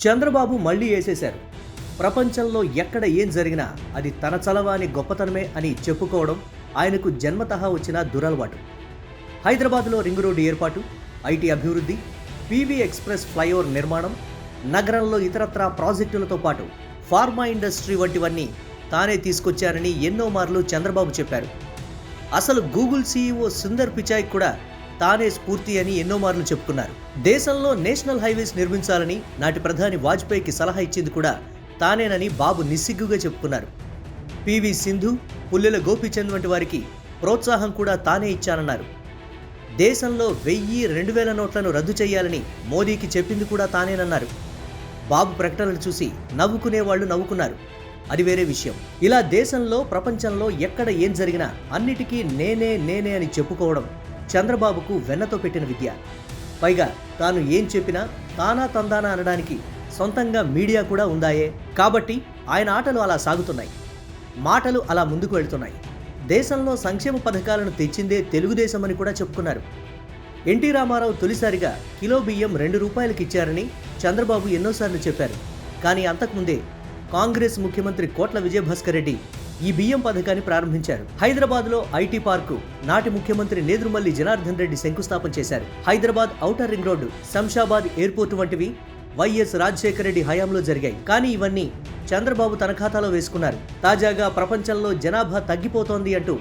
చంద్రబాబు మళ్ళీ వేసేశారు. ప్రపంచంలో ఎక్కడ ఏం జరిగినా అది తన చలవాని గొప్పతనమే అని చెప్పుకోవడం ఆయనకు జన్మతహా వచ్చిన దురలవాటు. హైదరాబాద్లో రింగ్ రోడ్డు ఏర్పాటు ఐటీ అభివృద్ధి పీవీ ఎక్స్ప్రెస్ ఫ్లైఓవర్ నిర్మాణం నగరంలో ఇతరత్రా ప్రాజెక్టులతో పాటు ఫార్మా ఇండస్ట్రీ వంటివన్నీ తానే తీసుకొచ్చారని ఎన్నో మార్లు చంద్రబాబు చెప్పారు. అసలు గూగుల్ సీఈఓ సుందర్ పిచాయ్ కూడా తానే స్ఫూర్తి అని ఎన్నో మార్లు చెప్పుకున్నారు. దేశంలో నేషనల్ హైవేస్ నిర్మించాలని నాటి ప్రధాని వాజ్పేయికి సలహా ఇచ్చింది కూడా తానేనని బాబు నిస్సిగ్గుగా చెప్పుకున్నారు. పివి సింధు పుల్లెల గోపీచంద్ వంటి వారికి ప్రోత్సాహం కూడా తానే ఇచ్చానన్నారు. దేశంలో వెయ్యి రెండు వేల నోట్లను రద్దు చేయాలని మోదీకి చెప్పింది కూడా తానేనన్నారు. బాబు ప్రకటనలు చూసి నవ్వుకునే వాళ్ళు నవ్వుకున్నారు. అది వేరే విషయం. ఇలా దేశంలో ప్రపంచంలో ఎక్కడ ఏం జరిగినా అన్నిటికీ నేనే నేనే అని చెప్పుకోవడం చంద్రబాబుకు వెన్నతో పెట్టిన విద్య. పైగా తాను ఏం చెప్పినా తానా తందానా అనడానికి సొంతంగా మీడియా కూడా ఉందాయే. కాబట్టి ఆయన ఆటలు అలా సాగుతున్నాయి. మాటలు అలా ముందుకు వెళ్తున్నాయి. దేశంలో సంక్షేమ పథకాలను తెచ్చిందే తెలుగుదేశం అని కూడా చెప్పుకున్నారు. ఎన్టీ రామారావు తొలిసారిగా కిలో బియ్యం రెండు రూపాయలకి ఇచ్చారని చంద్రబాబు ఎన్నోసార్లు చెప్పారు. కానీ అంతకుముందే కాంగ్రెస్ ముఖ్యమంత్రి కోట్ల విజయభాస్కర్ రెడ్డి ఈ బియ్యం పథకాన్ని ప్రారంభించారు. హైదరాబాద్లో ఐటీ పార్కు నాటి ముఖ్యమంత్రి నేదురుమల్లి జనార్దన్ రెడ్డి శంకుస్థాపన చేశారు. Hyderabad outer ring road Shamshabad airport వంటివి వైఎస్ రాజశేఖర రెడ్డి హయాంలో జరిగాయి. కానీ ఇవన్నీ చంద్రబాబు తన ఖాతాలో వేసుకున్నారు. తాజాగా ప్రపంచంలో జనాభా తగ్గిపోతోంది అంటూ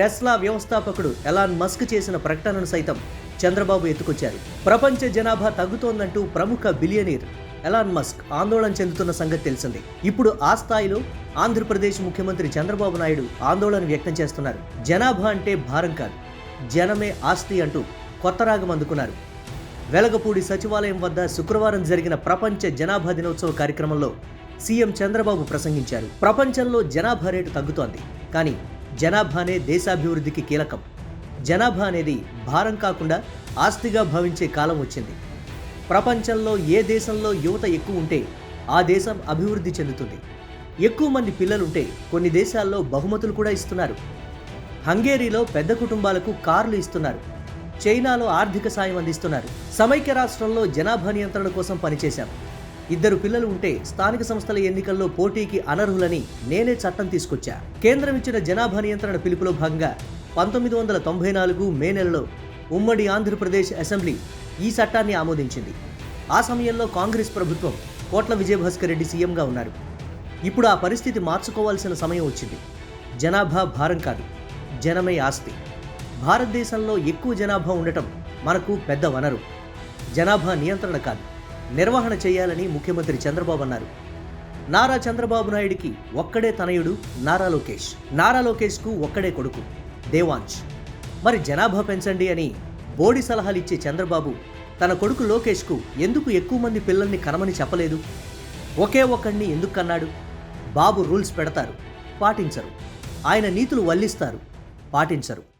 టెస్లా వ్యవస్థాపకుడు ఎలాన్ మస్క్ చేసిన ప్రకటనను సైతం చంద్రబాబు ఎత్తుకొచ్చారు. ప్రపంచ జనాభా తగ్గుతోందంటూ ప్రముఖ బిలియనీర్ ఎలాన్ మస్క్ ఆందోళన చెందుతున్న సంగతి తెలిసింది. ఇప్పుడు ఆ స్థాయిలో ఆంధ్రప్రదేశ్ ముఖ్యమంత్రి చంద్రబాబు నాయుడు ఆందోళన వ్యక్తం చేస్తున్నారు. జనాభా అంటే భారం కాదు. జనమే ఆస్తి అంటూ కొత్త రాగం అందుకున్నారు. వెలగపూడి సచివాలయం వద్ద శుక్రవారం జరిగిన ప్రపంచ జనాభా దినోత్సవ కార్యక్రమంలో సీఎం చంద్రబాబు ప్రసంగించారు. ప్రపంచంలో జనాభా రేటు తగ్గుతోంది. కానీ జనాభానే దేశాభివృద్ధికి కీలకం. జనాభా అనేది భారం కాకుండా ఆస్తిగా భావించే కాలం వచ్చింది. ప్రపంచంలో ఏ దేశంలో యువత ఎక్కువ ఉంటే ఆ దేశం అభివృద్ధి చెందుతుంది. ఎక్కువ మంది పిల్లలుంటే కొన్ని దేశాల్లో బహుమతులు కూడా ఇస్తున్నారు. హంగేరీలో పెద్ద కుటుంబాలకు కార్లు ఇస్తున్నారు. చైనాలో ఆర్థిక సాయం అందిస్తున్నారు. సమైక్య రాష్ట్రంలో జనాభా నియంత్రణ కోసం పనిచేశాం. ఇద్దరు పిల్లలు ఉంటే స్థానిక సంస్థల ఎన్నికల్లో పోటీకి అనర్హులని నేనే చట్టం తీసుకొచ్చా. కేంద్రం ఇచ్చిన జనాభా నియంత్రణ పిలుపులో భాగంగా పంతొమ్మిది వందల తొంభై నాలుగు మే నెలలో ఉమ్మడి ఆంధ్రప్రదేశ్ అసెంబ్లీ ఈ చట్టాన్ని ఆమోదించింది. ఆ సమయంలో కాంగ్రెస్ ప్రభుత్వం కోట్ల విజయభాస్కర్ రెడ్డి సీఎంగా ఉన్నారు. ఇప్పుడు ఆ పరిస్థితి మార్చుకోవాల్సిన సమయం వచ్చింది. జనాభా భారం కాదు జనమే ఆస్తి. భారతదేశంలో ఎక్కువ జనాభా ఉండటం మనకు పెద్ద వనరు. జనాభా నియంత్రణ కాదు నిర్వహణ చేయాలని ముఖ్యమంత్రి చంద్రబాబు అన్నారు. నారా చంద్రబాబు నాయుడికి ఒక్కడే తనయుడు నారా లోకేష్. నారా లోకేష్కు ఒక్కడే కొడుకు దేవాంశ్. మరి జనాభా పెంచండి అని బోడి సలహాలు ఇచ్చే చంద్రబాబు తన కొడుకు లోకేష్కు ఎందుకు ఎక్కువ మంది పిల్లల్ని కనమని చెప్పలేదు? ఒకే ఒకడిని ఎందుకు కన్నాడు? బాబు రూల్స్ పెడతారు పాటించరు. ఆయన నీతులు వల్లిస్తారు పాటించరు.